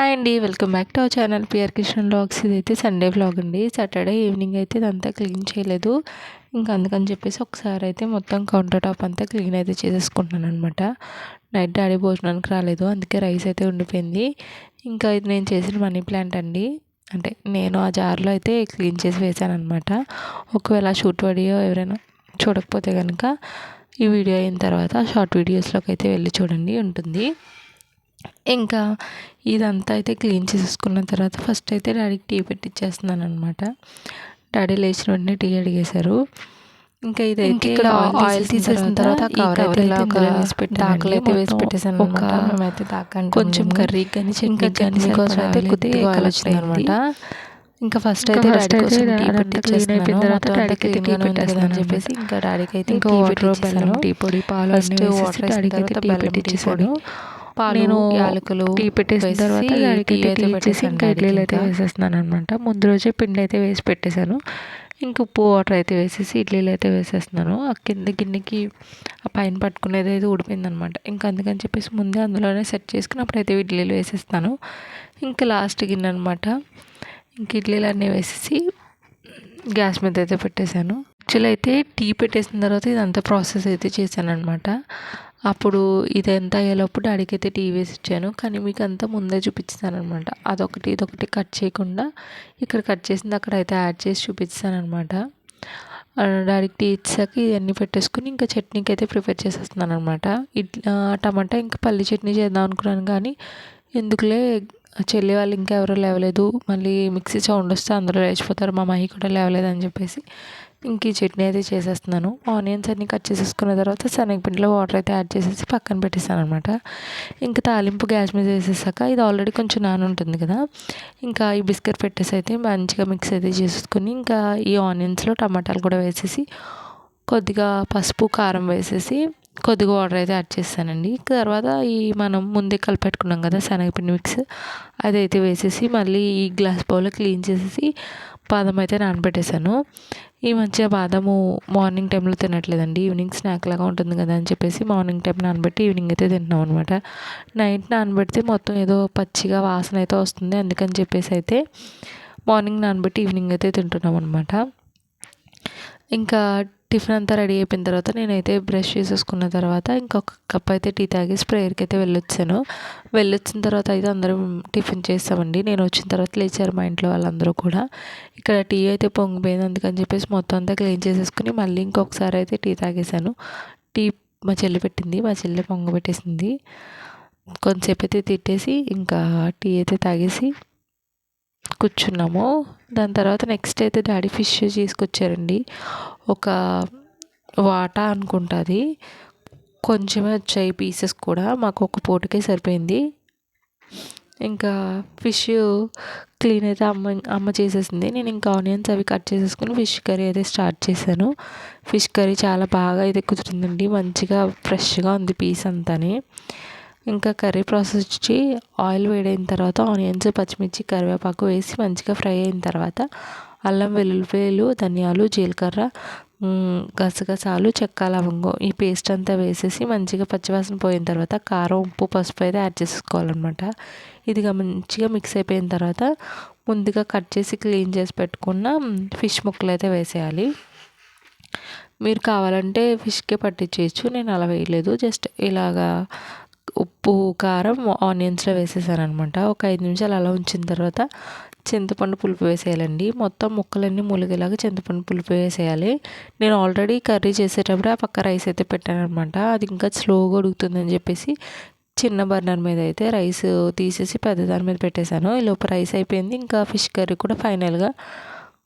Hi అండి welcome back to our channel PR Kishan vlogs ఇదైతే Sunday vlog అండి. Saturday evening అయితే ఇదంతా క్లీన్ చేయలేదు. ఇంకా అందుకని చెప్పేసి ఒకసారి అయితే మొత్తం కౌంటర్ టాప్ అంతా క్లీన్ అయితే చేసేసుకుంటున్నాను అనమాట నైట్ డాడీ భోజనానికి రాలేదు అందుకే రైస్ అయితే ఉండిపోయింది. ఇంకా ఇది నేను చేసిన మనీ ప్లాంట్ అండి. అంటే నేను ఆ జార్లో అయితే క్లీన్ చేసి వేశాను అనమాట ఒకవేళ షూట్ వీడియో ఎవరైనా చూడకపోతే కనుక ఈ వీడియో అయిన తర్వాత షార్ట్ వీడియోస్లోకి అయితే వెళ్ళి చూడండి ఉంటుంది. ఇంకా ఇదంతా అయితే క్లీన్ చేసేసుకున్న తర్వాత ఫస్ట్ అయితే డాడీకి టీ పెట్టిచ్చేస్తున్నాను అనమాట డాడీ లేచిన వెంటనే టీ అడిగేశారు. ఇంకా ఇదైతే ఇక్కడ ఆయిల్ తీసేసిన తర్వాత కవర్ అయితే ఇలా ఒక దాకలు అయితే వేసి పెట్టేశాను ఒక మేమైతే దాకండి కొంచెం కర్రీ కానీ ఇంకా చట్నీ కోసం అయితే కొద్దిగా ఆయిల్ వచ్చింది అనమాట ఇంకా ఫస్ట్ అయితే డాడీ కోసం టీ పెట్టిచ్చేసిన అయిపోయిన తర్వాత డాడీకి టీ పెట్టేస్తాను చెప్పేసి ఇంకా డాడీకి అయితే ఇంకా వాటర్ బెల్లం టీ పొడి పాలు ఫస్ట్ వాటర్ డాడీకి అయితే టీ పెట్టిచ్చేసాను నేను యాలకులు టీ పెట్టేసిన తర్వాత టీ అయితే పెట్టేసి ఇంకా ఇడ్లీలు అయితే వేసేస్తున్నాను అనమాట ముందు రోజే పిండి అయితే వేసి పెట్టేశాను. ఇంక ఉప్పు వాటర్ అయితే వేసేసి ఇడ్లీలు అయితే వేసేస్తున్నాను. ఆ కింద గిన్నెకి ఆ పైన పట్టుకునేది అయితే ఊడిపోయింది అనమాట ఇంకా అందుకని చెప్పేసి ముందే అందులోనే సెట్ చేసుకుని అప్పుడైతే ఇడ్లీలు వేసేస్తాను. ఇంకా లాస్ట్ గిన్నె అనమాట ఇంక ఇడ్లీలు అన్నీ వేసేసి గ్యాస్ మీద అయితే పెట్టేశాను. యాక్చువల్ అయితే టీ పెట్టేసిన తర్వాత ఇదంతా ప్రాసెస్ అయితే చేశాను అనమాట అప్పుడు ఇదంతా అయ్యేలోపు డాడీకి అయితే టీ వేసి ఇచ్చాను. కానీ మీకు అంతా ముందే చూపిస్తాను అనమాట అదొకటి ఇదొకటి కట్ చేయకుండా ఇక్కడ కట్ చేసింది అక్కడ అయితే యాడ్ చేసి చూపిస్తాను అనమాట డాడీకి టీ ఇచ్చాక ఇవన్నీ పెట్టేసుకుని ఇంకా చట్నీకి అయితే ప్రిపేర్ చేసేస్తున్నాను అనమాట టమాటా ఇంకా పల్లి చట్నీ చేద్దాం అనుకున్నాను కానీ ఎందుకులే చెల్లి వాళ్ళు ఇంకా ఎవరో లేవలేదు. మళ్ళీ మిక్సీ సౌండ్ వస్తే అందరూ లేచిపోతారు. మా మహి కూడా లేవలేదు అని చెప్పేసి ఇంక ఈ చట్నీ అయితే చేసేస్తున్నాను. ఆనియన్స్ అన్నీ కట్ చేసేసుకున్న తర్వాత శనగపిండిలో వాటర్ అయితే యాడ్ చేసేసి పక్కన పెట్టేస్తాను అనమాట ఇంకా తాలింపు గ్యాస్ మీద వేసేసాక ఇది ఆల్రెడీ కొంచెం నాన ఉంటుంది కదా. ఇంకా ఈ బిస్కెట్ పెట్టేసి అయితే మంచిగా మిక్స్ అయితే చేసుకుని ఇంకా ఈ ఆనియన్స్లో టమాటాలు కూడా వేసేసి కొద్దిగా పసుపు కారం వేసేసి కొద్దిగా వాటర్ అయితే యాడ్ చేస్తానండి. తర్వాత ఈ మనం ముందే కలిపెట్టుకున్నాం కదా శనగపిండి మిక్స్ అదైతే వేసేసి మళ్ళీ ఈ గ్లాస్ బౌల్లో క్లీన్ చేసేసి బాదం అయితే నానబెట్టేశాను. ఈ మధ్య బాదము మార్నింగ్ టైంలో తినట్లేదండి. ఈవినింగ్ స్నాక్ లాగా ఉంటుంది కదా అని చెప్పేసి మార్నింగ్ టైం నానబెట్టి ఈవినింగ్ అయితే తింటున్నాం అనమాట నైట్ నానబెడితే మొత్తం ఏదో పచ్చిగా వాసన అయితే వస్తుంది. అందుకని చెప్పేసి అయితే మార్నింగ్ నానబెట్టి ఈవినింగ్ అయితే తింటున్నాం అనమాట ఇంకా టిఫిన్ అంతా రెడీ అయిపోయిన తర్వాత నేనైతే బ్రష్ చేసేసుకున్న తర్వాత ఇంకొక కప్ అయితే టీ తాగేసి ప్రేయర్కి అయితే వెళ్ళొచ్చాను. వెళ్ళొచ్చిన తర్వాత అయితే అందరం టిఫిన్ చేస్తామండి. నేను వచ్చిన తర్వాత లేచారు మా ఇంట్లో వాళ్ళందరూ కూడా. ఇక్కడ టీ అయితే పొంగిపోయింది. అందుకని చెప్పేసి మొత్తం అంతా క్లీన్ చేసేసుకుని మళ్ళీ ఇంకొకసారి అయితే టీ తాగేశాను. టీ మా చెల్లి పెట్టింది. మా చెల్లి పొంగబెట్టేసింది. కొంతసేపు అయితే తిట్టేసి ఇంకా టీ అయితే తాగేసి కూర్చున్నాము. దాని తర్వాత నెక్స్ట్ అయితే డాడీ ఫిష్ తీసుకొచ్చారండి. ఒక వాటా అనుకుంటుంది కొంచెమే వచ్చాయి పీసెస్ కూడా. మాకు ఒక పూటకే సరిపోయింది. ఇంకా ఫిష్ క్లీన్ అయితే అమ్మ అమ్మ చేసేసింది. నేను ఇంకా ఆనియన్స్ అవి కట్ చేసేసుకుని ఫిష్ కర్రీ అయితే స్టార్ట్ చేశాను. ఫిష్ కర్రీ చాలా బాగా అయితే కుదురుతుందండి. మంచిగా ఫ్రెష్గా ఉంది పీస్ అంతాని. ఇంకా కర్రీ ప్రాసెస్ వచ్చి ఆయిల్ వేడైన తర్వాత ఆనియన్స్ పచ్చిమిర్చి కరివేపాకు వేసి మంచిగా ఫ్రై అయిన తర్వాత అల్లం వెల్లుల్లిపాయలు ధనియాలు జీలకర్ర గసగసాలు చెక్క లవంగం ఈ పేస్ట్ అంతా వేసేసి మంచిగా పచ్చివాసన పోయిన తర్వాత కారం ఉప్పు పసుపు అయితే యాడ్ చేసుకోవాలన్నమాట. ఇది మంచిగా మిక్స్ అయిపోయిన తర్వాత ముందుగా కట్ చేసి క్లీన్ చేసి పెట్టుకున్న ఫిష్ ముక్కలు అయితే వేసేయాలి. మీరు కావాలంటే ఫిష్కే పట్టించేయచ్చు నేను అలా వేయలేదు. జస్ట్ ఇలాగా ఉప్పు కారం ఆనియన్స్లో వేసేసాను అనమాట ఒక ఐదు నిమిషాలు అలా ఉంచిన తర్వాత చింతపండు పులుపు వేసేయాలండి. మొత్తం ముక్కలన్నీ ములిగేలాగా చింతపండు పులుపు వేసేయాలి. నేను ఆల్రెడీ కర్రీ చేసేటప్పుడు ఆ పక్క రైస్ అయితే పెట్టానమాట అది ఇంకా స్లోగా ఉడుకుతుందని చెప్పేసి చిన్న బర్నర్ మీద అయితే రైస్ తీసేసి పెద్ద దాని మీద పెట్టేశాను. ఈ లోపు రైస్ అయిపోయింది. ఇంకా ఫిష్ కర్రీ కూడా ఫైనల్గా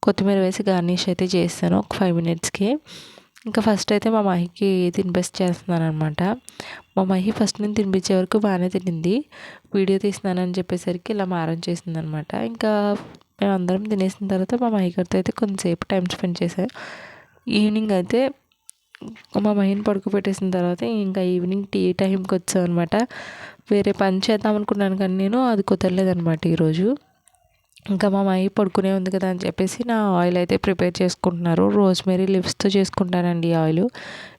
కొత్తిమీర వేసి గార్నిష్ అయితే చేస్తాను ఒక ఫైవ్ మినిట్స్కి. ఇంకా ఫస్ట్ అయితే మా మహికి తినిపిస్ట్ చేస్తున్నాను అనమాట మా మహి ఫస్ట్ నేను తినిపించే వరకు బాగానే తినింది. వీడియో తీస్తున్నానని చెప్పేసరికి ఇలా మారం చేసింది అనమాట ఇంకా మేము అందరం తినేసిన తర్వాత మా మహిగారితో అయితే కొంతసేపు టైం స్పెండ్ చేశాను ఈవినింగ్ అయితే మా మహిని పడుకోబెట్టేసిన తర్వాత ఇంకా ఈవినింగ్ టీ టైంకి వచ్చాం అనమాట వేరే పని చేద్దాం అనుకున్నాను కానీ నేను అది కుదరలేదనమాట ఈరోజు. ఇంకా మా మహి పడుకునే ఉంది కదా అని చెప్పేసి నా ఆయిల్ అయితే ప్రిపేర్ చేసుకుంటున్నారు. రోజ్మెరీ లివ్స్తో చేసుకుంటానండి ఈ ఆయిల్.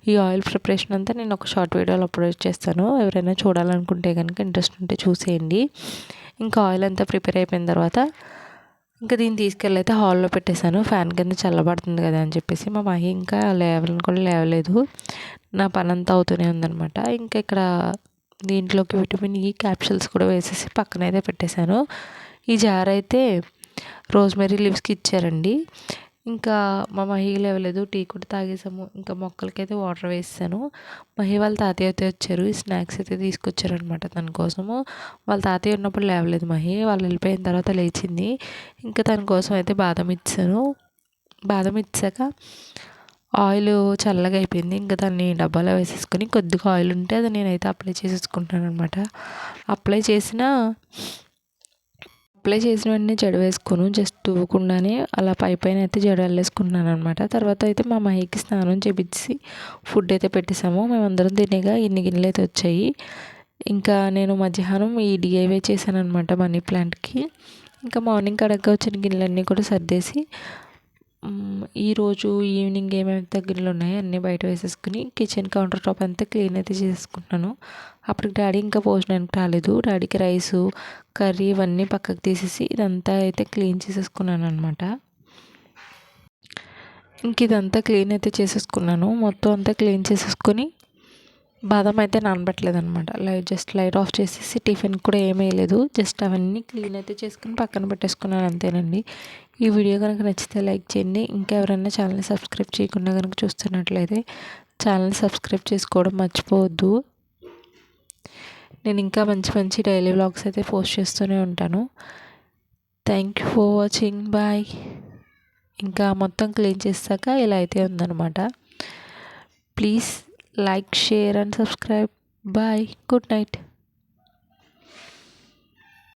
ఈ ఆయిల్ ప్రిపరేషన్ అంతా నేను ఒక షార్ట్ వీడియోలో అప్లోడ్ చేస్తాను. ఎవరైనా చూడాలనుకుంటే కనుక ఇంట్రెస్ట్ ఉంటే చూసేయండి. ఇంకా ఆయిల్ అంతా ప్రిపేర్ అయిపోయిన తర్వాత ఇంకా దీన్ని తీసుకెళ్ళి అయితే హాల్లో పెట్టేశాను. ఫ్యాన్ కింద చల్లబడుతుంది కదా అని చెప్పేసి మా మహి ఇంకా లేవాలని కూడా లేవలేదు. నా పని అంతా అవుతూనే ఉందనమాట ఇంకా ఇక్కడ దీంట్లోకి విటమిన్ ఈ క్యాప్సూల్స్ కూడా వేసేసి పక్కన అయితే పెట్టేశాను. ఈ జార్ అయితే రోజ్మెరీ లీవ్స్కి ఇచ్చారండి. ఇంకా మా మహి లేవలేదు టీ కూడా తాగేసాము. ఇంకా మొక్కలకైతే వాటర్ వేసాను. మహి వాళ్ళ తాతయ్య అయితే వచ్చారు. ఈ స్నాక్స్ అయితే తీసుకొచ్చారనమాట తన కోసము. వాళ్ళ తాతయ్య ఉన్నప్పుడు లేవలేదు మహి. వాళ్ళు వెళ్ళిపోయిన తర్వాత లేచింది. ఇంకా తన కోసం అయితే బాదం ఇచ్చాను. బాదం ఇచ్చాక ఆయిల్ చల్లగా అయిపోయింది. ఇంకా దాన్ని డబ్బాలో వేసేసుకొని కొద్దిగా ఆయిల్ ఉంటే అది నేనైతే అప్లై చేసేసుకుంటాను అనమాట అప్లై చేసిన అప్లై చేసిన వెంటనే జడ వేసుకోను జస్ట్ తువ్వకుండానే అలా పై పైన అయితే జడ వెళ్ళేసుకున్నాను అనమాట తర్వాత అయితే మా మహికి స్నానం చేపించి ఫుడ్ అయితే పెట్టేసాము మేమందరం తినేగా ఇన్ని గిన్నెలు అయితే వచ్చాయి. ఇంకా నేను మధ్యాహ్నం ఈ డిఐవై చేశాను అనమాట మనీ ప్లాంట్కి. ఇంకా మార్నింగ్ కడగ్గా వచ్చిన గిన్నెలన్నీ కూడా సర్దేసి ఈరోజు ఈవినింగ్ ఏమేమి తగ్గిళ్ళు ఉన్నాయో అన్నీ బయట వేసేసుకుని కిచెన్ కౌంటర్ టాప్ అంతా క్లీన్ అయితే చేసుకుంటున్నాను అప్పటికి డాడీ ఇంకా భోజనానికి రాలేదు. డాడీకి రైసు కర్రీ ఇవన్నీ పక్కకు తీసేసి ఇదంతా అయితే క్లీన్ చేసేసుకున్నాను అనమాట ఇంక ఇదంతా క్లీన్ అయితే చేసేసుకున్నాను. మొత్తం అంతా క్లీన్ చేసేసుకొని బాదం అయితే నానబెట్టలేదు అనమాట లైట్ జస్ట్ లైట్ ఆఫ్ చేసేసి టిఫిన్ కూడా ఏమీ వేయలేదు జస్ట్ అవన్నీ క్లీన్ అయితే చేసుకుని పక్కన పెట్టేసుకున్నాను అంతేనండి. ఈ వీడియో కనుక నచ్చితే లైక్ చేయండి. ఇంకా ఎవరైనా ఛానల్ని సబ్స్క్రైబ్ చేయకుండా కనుక చూస్తున్నట్లయితే ఛానల్ సబ్స్క్రైబ్ చేసుకోవడం మర్చిపోవద్దు. నేను ఇంకా మంచి మంచి డైలీ వ్లాగ్స్ అయితే పోస్ట్ చేస్తూనే ఉంటాను. Thank you for watching bye ఇంకా మొత్తం క్లీన్ చేశాక ఇలా అయితే ఉందన్నమాట. Please like share and subscribe bye good night